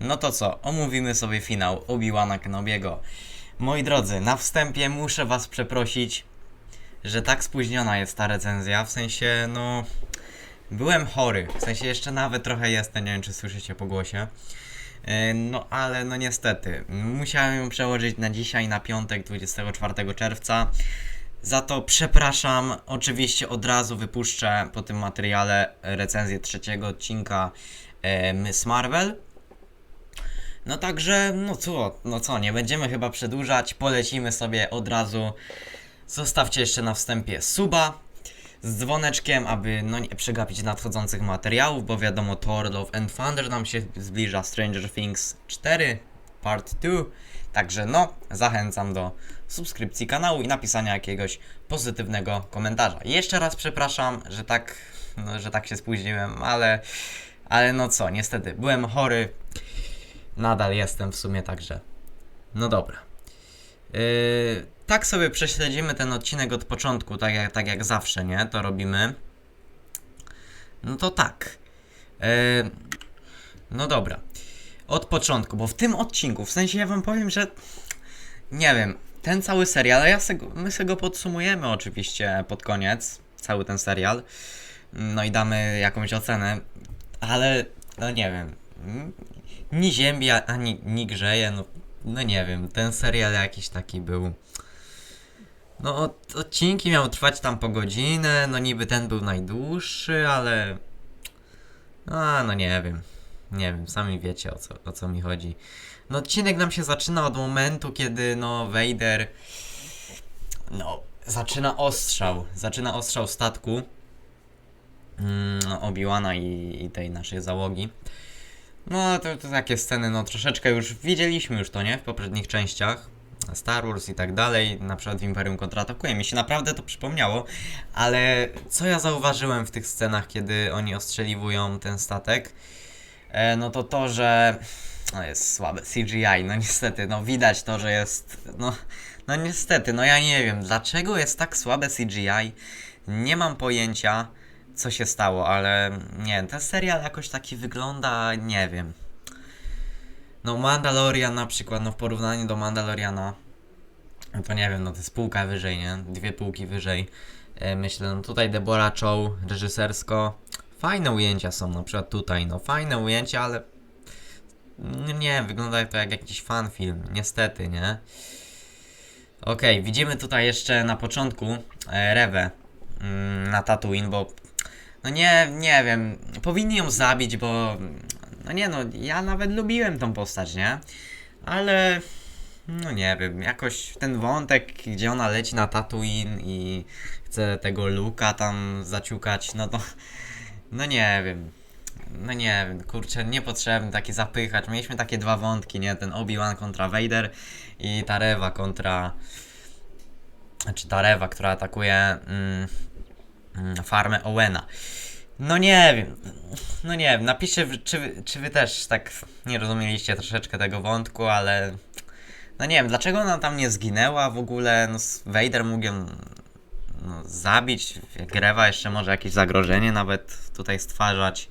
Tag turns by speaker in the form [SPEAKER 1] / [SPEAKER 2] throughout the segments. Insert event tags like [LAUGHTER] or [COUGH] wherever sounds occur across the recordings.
[SPEAKER 1] No to co, omówimy sobie finał Obi-Wana Kenobiego. Moi drodzy, na wstępie muszę was przeprosić, że tak spóźniona jest ta recenzja, w sensie, no... Byłem chory, w sensie jeszcze nawet trochę jestem, nie wiem czy słyszycie po głosie. Yy, No ale no niestety, musiałem ją przełożyć na dzisiaj, na piątek 24 czerwca. Za to przepraszam, oczywiście od razu wypuszczę po tym materiale recenzję trzeciego odcinka e, Miss Marvel. No także, no co, no co, nie będziemy chyba przedłużać, polecimy sobie od razu. Zostawcie jeszcze na wstępie suba z dzwoneczkiem, aby no nie przegapić nadchodzących materiałów, bo wiadomo Thor Love and Thunder nam się zbliża, Stranger Things 4 Part 2. Także no, zachęcam do subskrypcji kanału i napisania jakiegoś pozytywnego komentarza. Jeszcze raz przepraszam, że tak, no, że tak się spóźniłem, ale, ale no co, niestety byłem chory, nadal jestem w sumie także. No dobra. Yy, tak sobie prześledzimy ten odcinek od początku, tak jak, tak jak zawsze, nie? To robimy. No to tak. Yy, no dobra. Od początku, bo w tym odcinku, w sensie ja wam powiem, że nie wiem, ten cały serial, ja se, my sobie go podsumujemy oczywiście pod koniec, cały ten serial. No i damy jakąś ocenę, ale no nie wiem. Ni ziębi, a- ani ni grzeje, no, no nie wiem, ten serial jakiś taki był. No, od- odcinki miały trwać tam po godzinę, no niby ten był najdłuższy, ale. A, no nie wiem. Nie wiem, sami wiecie o co, o co mi chodzi. No, odcinek nam się zaczyna od momentu, kiedy no Vader. No, zaczyna ostrzał. Zaczyna ostrzał statku. Mm, no, Obi-Wana i, i tej naszej załogi. No, to, to takie sceny, no troszeczkę już widzieliśmy już to, nie? W poprzednich częściach. Star Wars i tak dalej, na przykład w Imperium kontratakuje. Mi się naprawdę to przypomniało, ale co ja zauważyłem w tych scenach, kiedy oni ostrzeliwują ten statek, e, no to to, że no jest słabe CGI, no niestety, no widać to, że jest, no, no niestety, no ja nie wiem, dlaczego jest tak słabe CGI, nie mam pojęcia, co się stało, ale nie, ten serial jakoś taki wygląda, nie wiem. No Mandalorian na przykład, no w porównaniu do Mandaloriana, no to nie wiem, no to jest półka wyżej, nie? Dwie półki wyżej. E, myślę, no tutaj Deborah Chow reżysersko. Fajne ujęcia są, na przykład tutaj, no fajne ujęcia, ale no nie wygląda to jak jakiś fanfilm, niestety, nie? Okej, widzimy tutaj jeszcze na początku e, Rewę mm, na Tatooine, bo no nie, nie wiem, powinni ją zabić, bo no nie no, ja nawet lubiłem tą postać, nie? Ale no nie wiem, jakoś ten wątek, gdzie ona leci na Tatooine i chce tego Luka tam zaciukać, no to no nie wiem. No nie wiem, kurczę, niepotrzebny taki zapychacz. Mieliśmy takie dwa wątki, nie? Ten Obi-Wan kontra Vader i ta Rewa kontra... Znaczy ta Rewa, która atakuje mm, farmę Owena. No nie wiem, no nie wiem, napiszcie, czy, czy wy też tak nie rozumieliście troszeczkę tego wątku, ale... No nie wiem, dlaczego ona tam nie zginęła w ogóle, no Vader mógł ją no, zabić, jak Rewa jeszcze może jakieś zagrożenie nawet tutaj stwarzać.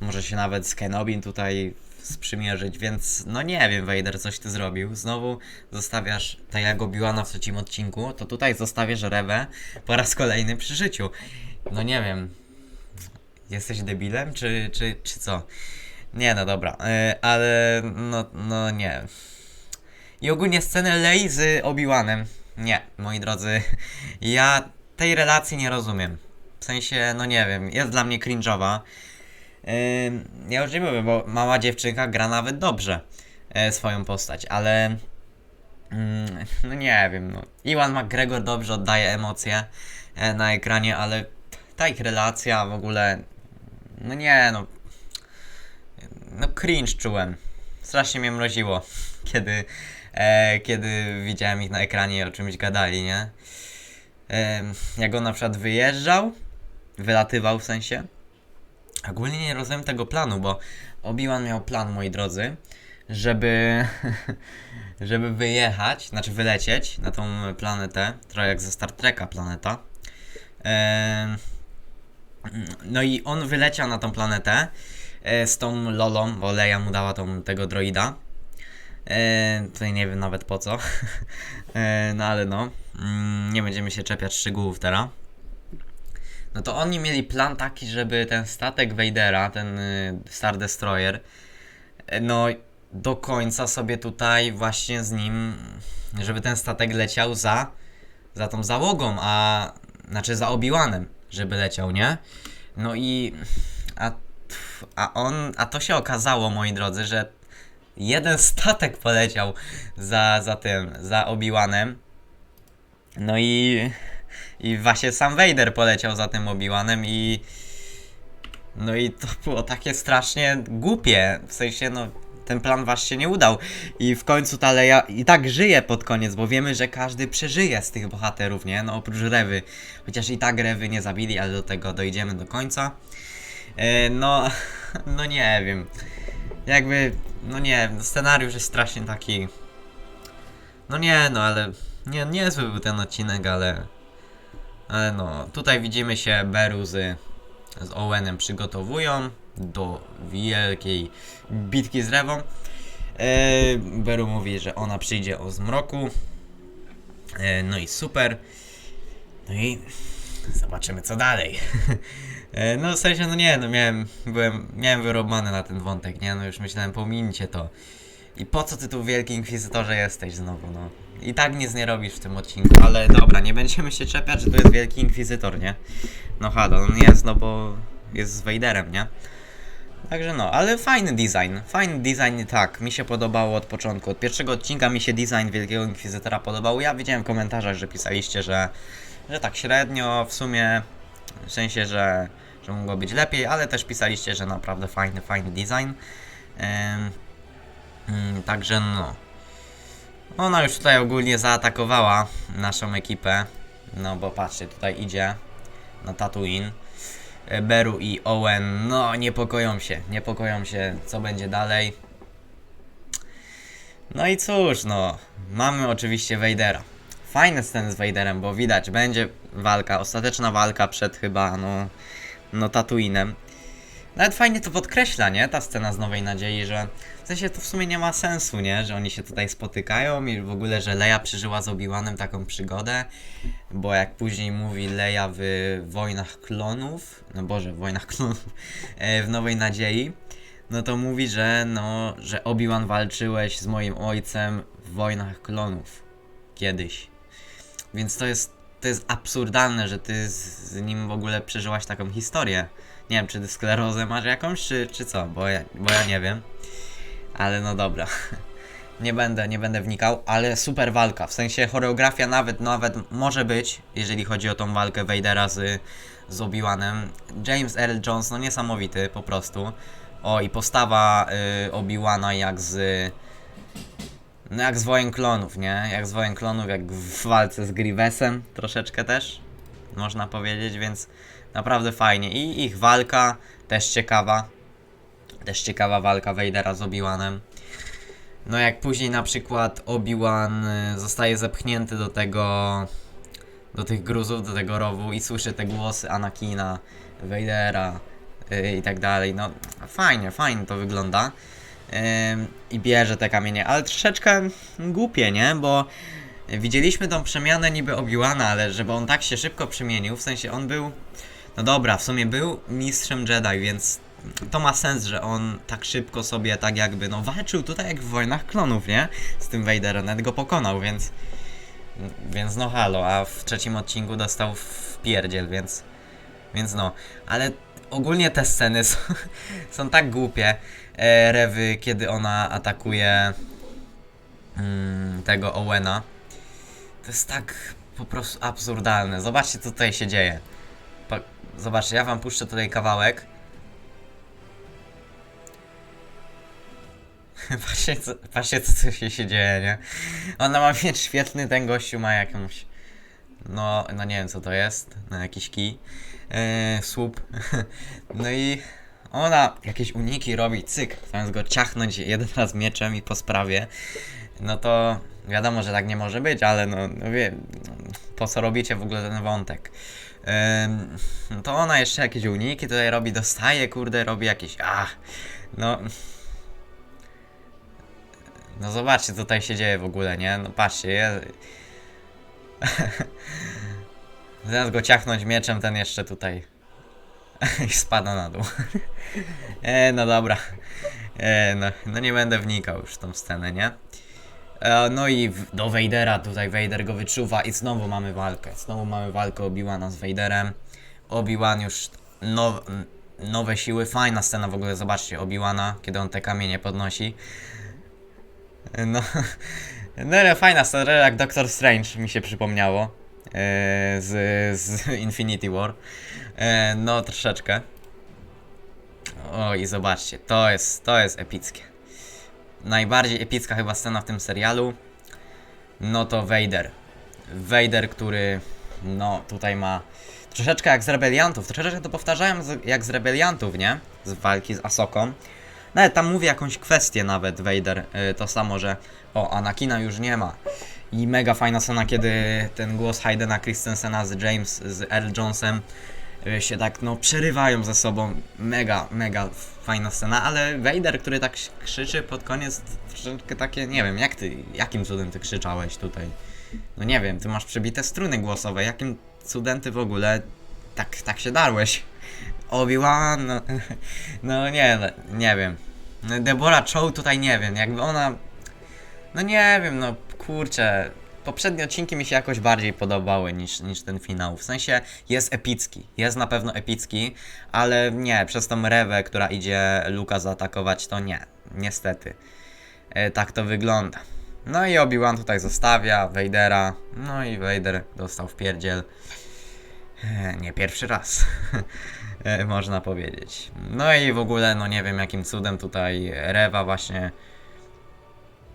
[SPEAKER 1] Może się nawet z Kenobin tutaj sprzymierzyć, więc no nie wiem, Vader, coś ty zrobił. Znowu zostawiasz, jak Obi-Wana w trzecim odcinku, to tutaj zostawiasz Rewę po raz kolejny przy życiu. No nie wiem, jesteś debilem, czy, czy, czy co? Nie, no dobra, yy, ale no, no nie. I ogólnie scenę Lei z Obi-Wanem. Nie, moi drodzy, ja tej relacji nie rozumiem. W sensie, no nie wiem, jest dla mnie cringe'owa. Ja już nie mówię, bo mała dziewczynka gra nawet dobrze e, swoją postać, ale mm, no nie wiem, no. Iwan McGregor dobrze oddaje emocje e, na ekranie, ale ta ich relacja w ogóle, no nie no, no cringe czułem. Strasznie mnie mroziło, [LAUGHS] kiedy, e, kiedy widziałem ich na ekranie i o czymś gadali, nie? Em, jak on na przykład wyjeżdżał, wylatywał w sensie, Ogólnie nie rozumiem tego planu, bo Obi-Wan miał plan, moi drodzy, żeby, [LAUGHS] żeby wyjechać, znaczy wylecieć na tą planetę, trochę jak ze Star Treka planeta. No i on wyleciał na tą planetę, e, z tą Lolą, bo Leia mu dała tą, tego droida. E, tutaj nie wiem nawet po co. [LAUGHS] e, no ale no, mm, nie będziemy się czepiać szczegółów teraz. No to oni mieli plan taki, żeby ten statek Vadera, ten y, Star Destroyer, e, no do końca sobie tutaj właśnie z nim, żeby ten statek leciał za, za tą załogą, a znaczy za Obi-Wanem, żeby leciał, nie? No i a, a on, a to się okazało, moi drodzy, że jeden statek poleciał za, za tym, za Obi-Wanem. No i i właśnie sam Vader poleciał za tym Obi-Wanem i no i to było takie strasznie głupie, w sensie no ten plan wasz się nie udał i w końcu ta Leia i tak żyje pod koniec, bo wiemy, że każdy przeżyje z tych bohaterów, nie? No oprócz Rewy, chociaż i tak Rewy nie zabili, ale do tego dojdziemy do końca. E, no, [LAUGHS] no nie wiem, jakby, no nie, scenariusz jest strasznie taki, no nie, no ale, nie, niezły był ten odcinek, ale, no, tutaj widzimy się Beru z, z Owenem przygotowują do wielkiej bitki z Rewą. E, Beru mówi, że ona przyjdzie o zmroku. E, no i super. No i zobaczymy co dalej. [LAUGHS] e, no w sensie, no nie, no miałem, byłem, miałem wyrobany na ten wątek, nie? No już myślałem, pomincie to. I po co ty tu wielki inkwizytorze jesteś znowu, no? I tak nic nie robisz w tym odcinku, ale dobra, nie będziemy się czepiać, że to jest wielki inkwizytor, nie? No halo, on jest, no bo jest z Vaderem, nie? Także no, ale fajny design, fajny design, tak, mi się podobało od początku. Od pierwszego odcinka mi się design Wielkiego Inkwizytora podobał. Ja widziałem w komentarzach, że pisaliście, że, że tak średnio, w sumie, w sensie, że, że mogło być lepiej, ale też pisaliście, że naprawdę fajny, fajny design. Ym, ym, także no. Ona już tutaj ogólnie zaatakowała naszą ekipę. No bo patrzcie, tutaj idzie na Tatooine. E, Beru i Owen, no niepokoją się, niepokoją się, co będzie dalej. No i cóż, no, mamy oczywiście Vadera. Fajne sceny z Vaderem, bo widać, będzie walka, ostateczna walka przed chyba, no, no Tatooinem. Nawet fajnie to podkreśla, nie? Ta scena z Nowej Nadziei, że w sensie to w sumie nie ma sensu, nie? Że oni się tutaj spotykają i w ogóle, że Leia przeżyła z Obi-Wanem taką przygodę, bo jak później mówi Leia w Wojnach Klonów, no Boże, w Wojnach Klonów, e, w Nowej Nadziei, no to mówi, że no, że Obi-Wan walczyłeś z moim ojcem w Wojnach Klonów kiedyś. Więc to jest, to jest absurdalne, że ty z, z nim w ogóle przeżyłaś taką historię. Nie wiem, czy ty sklerozę masz jakąś, czy, czy co, bo ja, bo ja nie wiem. Ale no dobra. [LAUGHS] Nie będę, nie będę wnikał, ale super walka. W sensie choreografia nawet, nawet może być, jeżeli chodzi o tą walkę Vadera z, z Obi-Wanem. James Earl Jones, no niesamowity po prostu. O, i postawa y, Obi-Wana jak z... No jak z Wojen Klonów, nie? Jak z Wojen Klonów, jak w walce z Grievousem troszeczkę też, można powiedzieć, więc naprawdę fajnie. I ich walka też ciekawa. Też ciekawa walka Vadera z Obi-Wanem. No jak później na przykład Obi-Wan y, zostaje zepchnięty do tego, do tych gruzów, do tego rowu i słyszy te głosy Anakina, Vadera y, i tak dalej. No fajnie, fajnie to wygląda. Ym, I bierze te kamienie, ale troszeczkę głupie, nie? Bo widzieliśmy tą przemianę niby Obi-Wana, ale żeby on tak się szybko przemienił, w sensie on był... No dobra, w sumie był mistrzem Jedi, więc to ma sens, że on tak szybko sobie tak jakby, no walczył tutaj jak w Wojnach Klonów, nie? Z tym Vaderem, nawet go pokonał, więc... Więc no halo, a w trzecim odcinku dostał w pierdziel, więc... Więc no, ale ogólnie te sceny są, [LAUGHS] są tak głupie. E, Rewy, kiedy ona atakuje mm, tego Owena. To jest tak po prostu absurdalne. Zobaczcie, co tutaj się dzieje. Zobaczcie, ja wam puszczę tutaj kawałek. [LAUGHS] patrzcie, co, co tu się, się dzieje, nie? Ona ma mieć świetny, ten gościu ma jakąś... No, no nie wiem co to jest, no jakiś kij, yy, słup. [LAUGHS] no i ona jakieś uniki robi, cyk, zamiast go ciachnąć jeden raz mieczem i po sprawie, no to wiadomo, że tak nie może być, ale no, no wiem, po co robicie w ogóle ten wątek. Em, to ona jeszcze jakieś uniki tutaj robi, dostaje, kurde, robi jakieś. Ach, no. No zobaczcie, co tutaj się dzieje w ogóle, nie? No patrzcie, je... [LAUGHS] Zamiast go ciachnąć mieczem, ten jeszcze tutaj [LAUGHS] i spada na dół. [LAUGHS] e, no dobra. E, no, no nie będę wnikał już w tą scenę, nie? E, no i do Vadera tutaj Vader go wyczuwa i znowu mamy walkę. Znowu mamy walkę Obi-Wana z Vaderem. Obi-Wan już now, nowe siły. Fajna scena w ogóle, zobaczcie Obi-Wana, kiedy on te kamienie podnosi. No, [LAUGHS] no ale fajna scena, jak Doctor Strange mi się przypomniało. E, z, z [LAUGHS] Infinity War. E, no, troszeczkę. O, i zobaczcie, to jest, to jest epickie. Najbardziej epicka chyba scena w tym serialu. No to Vader. Vader, który, no, tutaj ma troszeczkę jak z rebeliantów. Troszeczkę to powtarzałem z, jak z rebeliantów, nie? Z walki z Asoką. Nawet tam mówi jakąś kwestię nawet Vader. Y, to samo, że o, Anakina już nie ma. I mega fajna scena, kiedy ten głos Haydena Christensena z James, z Earl Jonesem się tak, no, przerywają ze sobą. Mega, mega fajna scena, ale Vader, który tak krzyczy pod koniec, troszeczkę takie, nie wiem, jak ty, jakim cudem ty krzyczałeś tutaj? No nie wiem, ty masz przebite struny głosowe, jakim cudem ty w ogóle tak, tak się darłeś? Obi-Wan, no, [LAUGHS] no nie, no, nie wiem. Deborah Chow tutaj nie wiem, jakby ona, no nie wiem, no kurczę, poprzednie odcinki mi się jakoś bardziej podobały niż, niż ten finał. W sensie jest epicki, jest na pewno epicki, ale nie, przez tą rewę, która idzie Luka zaatakować, to nie, niestety. E, tak to wygląda. No i Obi-Wan tutaj zostawia Vadera, no i Vader dostał w pierdziel. E, Nie pierwszy raz, [LAUGHS] e, można powiedzieć. No i w ogóle, no nie wiem jakim cudem tutaj Rewa właśnie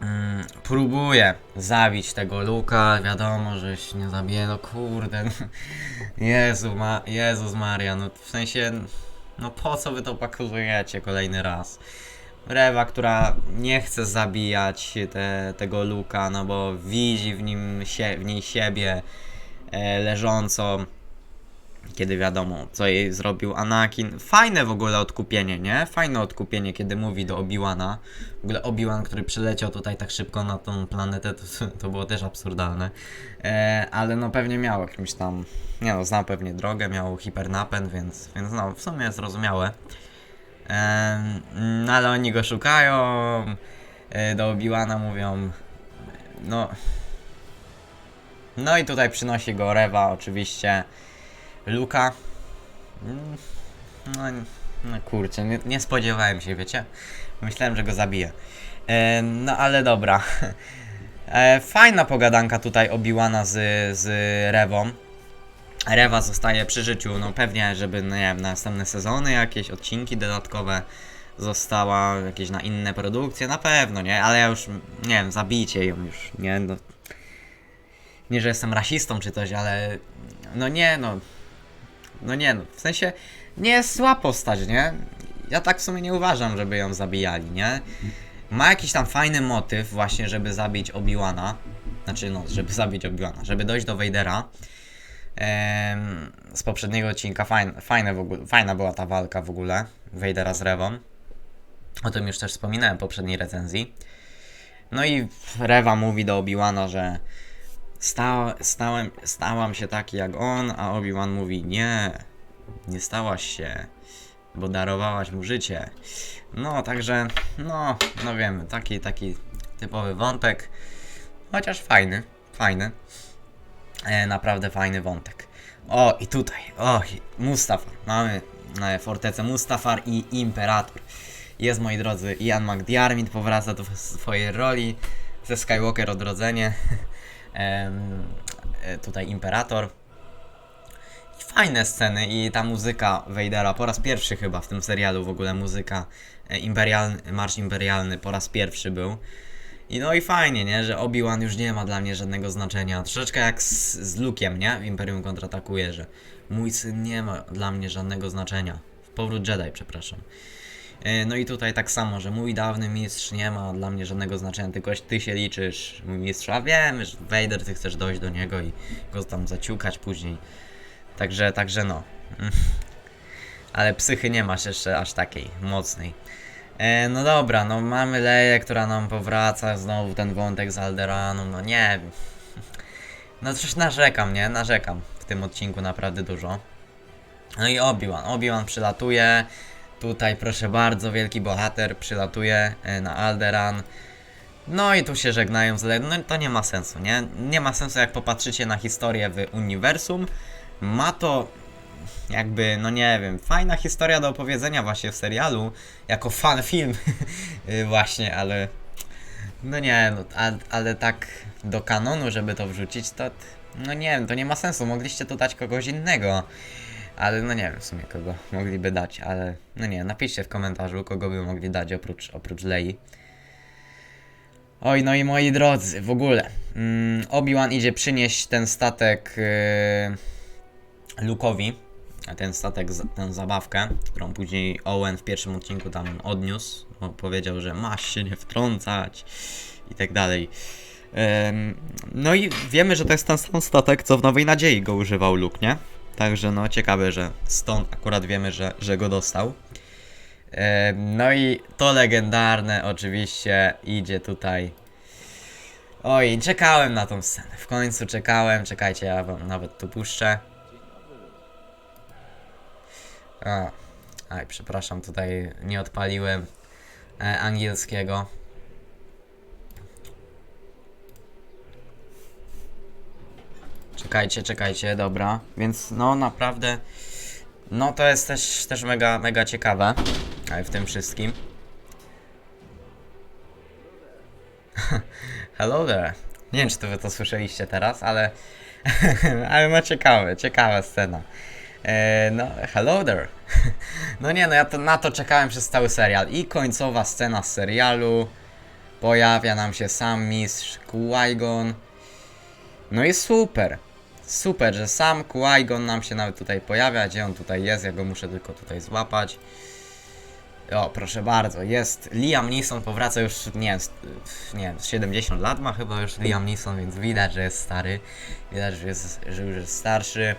[SPEAKER 1] mm, próbuje zabić tego Luka. Wiadomo, że się nie zabije, no kurde. Jezu, ma, Jezus Maria, no w sensie, no po co wy to pakujecie kolejny raz? Rewa, która nie chce zabijać te, tego Luka, no bo widzi w nim sie, w niej siebie e, leżącą kiedy wiadomo, co jej zrobił Anakin. Fajne w ogóle odkupienie, nie? Fajne odkupienie, kiedy mówi do Obi-Wana. W ogóle Obi-Wan, który przyleciał tutaj tak szybko na tą planetę, to, to było też absurdalne. E, ale no pewnie miał jakimś tam, nie no, znał pewnie drogę, miał hipernapęd, więc, więc no, w sumie zrozumiałe. E, no ale oni go szukają, e, do Obi-Wana mówią, no... No i tutaj przynosi go Rewa oczywiście. Luka. Mm, No, no kurczę, nie, nie spodziewałem się, wiecie? Myślałem, że go zabiję. E, no ale dobra. [LAUGHS] E, fajna pogadanka tutaj Obiłana z, z Rewą. Rewa zostaje przy życiu, no pewnie, żeby, no nie wiem, na następne sezony jakieś odcinki dodatkowe została, jakieś na inne produkcje, na pewno, nie? Ale ja już, nie wiem, zabijcie ją już, nie? No, nie, że jestem rasistą czy coś, ale no nie, no, no nie no, w sensie nie jest zła postać, nie? Ja tak w sumie nie uważam, żeby ją zabijali, nie? Ma jakiś tam fajny motyw właśnie, żeby zabić Obi-Wana. Znaczy no, żeby zabić Obi-Wana, żeby dojść do Vadera. Em, z poprzedniego odcinka fajne, fajne w ogóle, fajna była ta walka w ogóle Vadera z Rewą. O tym już też wspominałem w poprzedniej recenzji. No i Rewa mówi do Obi-Wana, że sta, stałem, stałam się taki jak on, a Obi-Wan mówi nie, nie stałaś się, bo darowałaś mu życie. No, także, no, no wiemy, taki, taki typowy wątek, chociaż fajny, fajny, e, naprawdę fajny wątek. O, i tutaj, o, Mustafar, mamy e, fortecę Mustafar i Imperator. Jest, moi drodzy, Ian McDiarmid powraca do swojej roli ze Skywalker Odrodzenie. [LAUGHS] E, tutaj Imperator. I fajne sceny i ta muzyka Vadera po raz pierwszy chyba w tym serialu w ogóle muzyka e, imperialny, Marsz Imperialny po raz pierwszy był. I no i fajnie, nie, że Obi-Wan już nie ma dla mnie żadnego znaczenia. Troszeczkę jak z, z Luke'iem, nie? W Imperium kontratakuje, że mój syn nie ma dla mnie żadnego znaczenia. W Powrót Jedi, przepraszam. E, No i tutaj tak samo, że mój dawny mistrz nie ma dla mnie żadnego znaczenia, tylko ty się liczysz, mój mistrz, a wiem, że Vader, ty chcesz dojść do niego i go tam zaciukać później. Także, także no. [LAUGHS] Ale psychy nie masz jeszcze aż takiej mocnej. E, no dobra, no mamy Leję, która nam powraca, znowu ten wątek z Alderaną, no nie. [LAUGHS] No coś narzekam, nie? Narzekam w tym odcinku naprawdę dużo. No i Obi-Wan. Obi-Wan przylatuje. Tutaj proszę bardzo, wielki bohater przylatuje e, na Alderan. No i tu się żegnają z Leją. No to nie ma sensu, nie? Nie ma sensu jak popatrzycie na historię w uniwersum. Ma to jakby, no nie wiem, fajna historia do opowiedzenia właśnie w serialu, jako fan film [LAUGHS] y, właśnie, ale no nie, no, a, ale tak do kanonu, żeby to wrzucić, to no nie wiem, to nie ma sensu, mogliście tu dać kogoś innego. Ale no nie wiem w sumie kogo mogliby dać, ale no nie, napiszcie w komentarzu, kogo by mogli dać oprócz, oprócz Lei. Oj, no i moi drodzy, w ogóle. Mm, Obi-Wan idzie przynieść ten statek yy, Luke'owi. A ten statek, tę zabawkę, którą później Owen w pierwszym odcinku tam odniósł. Powiedział, że masz się nie wtrącać i tak dalej. No i wiemy, że to jest ten sam statek, co w Nowej Nadziei go używał Luke, nie? Także no ciekawe, że stąd akurat wiemy, że, że go dostał. Em, No i to legendarne oczywiście idzie tutaj. Oj, czekałem na tą scenę. W końcu czekałem. Czekajcie, ja wam nawet tu puszczę. A, aj, przepraszam, tutaj nie odpaliłem e, angielskiego. Czekajcie, czekajcie, dobra. Więc no naprawdę. No to jest też, też mega, mega ciekawe w tym wszystkim. [LAUGHS] Hello there. Nie wiem, czy to wy to słyszeliście teraz, ale. [LAUGHS] ale no ciekawe, ciekawa scena. E, no, hello there. [LAUGHS] no nie, no ja to, na to czekałem przez cały serial. I końcowa scena z serialu. Pojawia nam się sam mistrz Qui-Gon. No i super. Super, że sam Qui-Gon nam się nawet tutaj pojawia. Gdzie on tutaj jest? Ja go muszę tylko tutaj złapać. O, proszę bardzo, jest Liam Neeson, powraca już, nie nie wiem, z 70 lat ma chyba już Liam Neeson, więc widać, że jest stary. Widać, że, jest, że już jest starszy.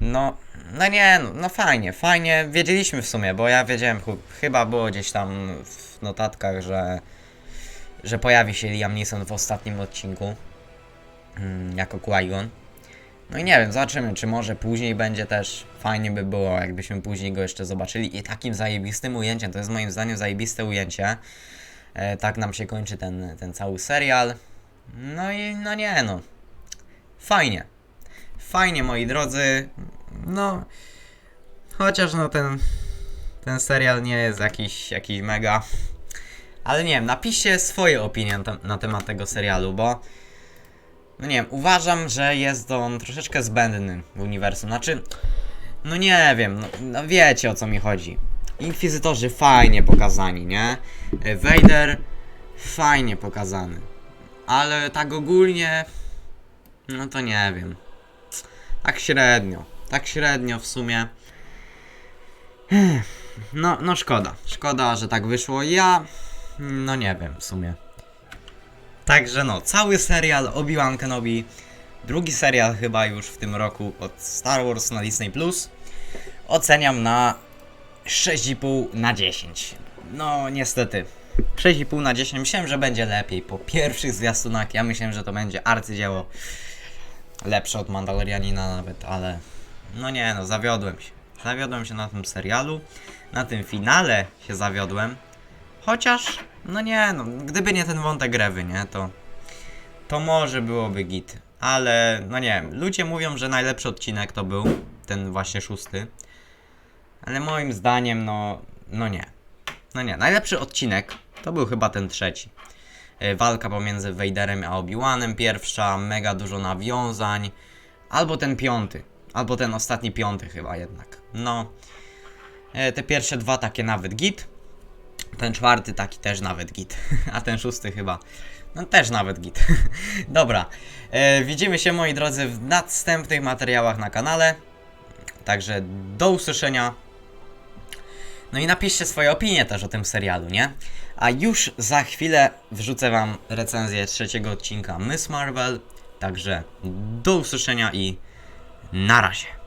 [SPEAKER 1] No, no nie, no, no fajnie, fajnie. Wiedzieliśmy w sumie, bo ja wiedziałem, ch- chyba było gdzieś tam w notatkach, że, że pojawi się Liam Neeson w ostatnim odcinku mm, jako Qui-Gon. No i nie wiem, zobaczymy, czy może później będzie też. Fajnie by było, jakbyśmy później go jeszcze zobaczyli. I takim zajebistym ujęciem, to jest moim zdaniem zajebiste ujęcie. E, tak nam się kończy ten, ten cały serial. No i no nie no. Fajnie. Fajnie, moi drodzy. No. Chociaż no ten. Ten serial nie jest jakiś, jakiś mega. Ale nie wiem, napiszcie swoje opinie na, na temat tego serialu, bo. No nie wiem, uważam, że jest on troszeczkę zbędny w uniwersum. Znaczy, no nie wiem, no, no wiecie o co mi chodzi. Inkwizytorzy fajnie pokazani, nie? E, Vader fajnie pokazany. Ale tak ogólnie, no to nie wiem. Tak średnio. Tak średnio w sumie. No, no szkoda. Szkoda, że tak wyszło. Ja, no nie wiem w sumie. Także no, cały serial Obi-Wan Kenobi, drugi serial chyba już w tym roku od Star Wars na Disney+, Plus, oceniam na 6,5 na 10. No niestety, 6,5 na 10, myślałem, że będzie lepiej po pierwszych zwiastunach, ja myślałem, że to będzie arcydzieło, lepsze od Mandalorianina nawet, ale no nie no, zawiodłem się. Zawiodłem się na tym serialu, na tym finale się zawiodłem, Chociaż, no nie, no, gdyby nie ten wątek Rewy, nie, to, to może byłoby git. Ale, no nie wiem, ludzie mówią, że najlepszy odcinek to był ten właśnie szósty. Ale moim zdaniem, no, no nie. No nie, najlepszy odcinek to był chyba ten trzeci. E, Walka pomiędzy Vaderem a Obi-Wanem pierwsza, mega dużo nawiązań. Albo ten piąty, albo ten ostatni piąty chyba jednak. No, e, te pierwsze dwa takie nawet git. Ten czwarty taki też nawet git, [LAUGHS] a ten szósty chyba. No też nawet git. [LAUGHS] Dobra, e, widzimy się moi drodzy w następnych materiałach na kanale. Także do usłyszenia. No i napiszcie swoje opinie też o tym serialu, nie? A już za chwilę wrzucę wam recenzję trzeciego odcinka Miss Marvel. Także do usłyszenia i na razie.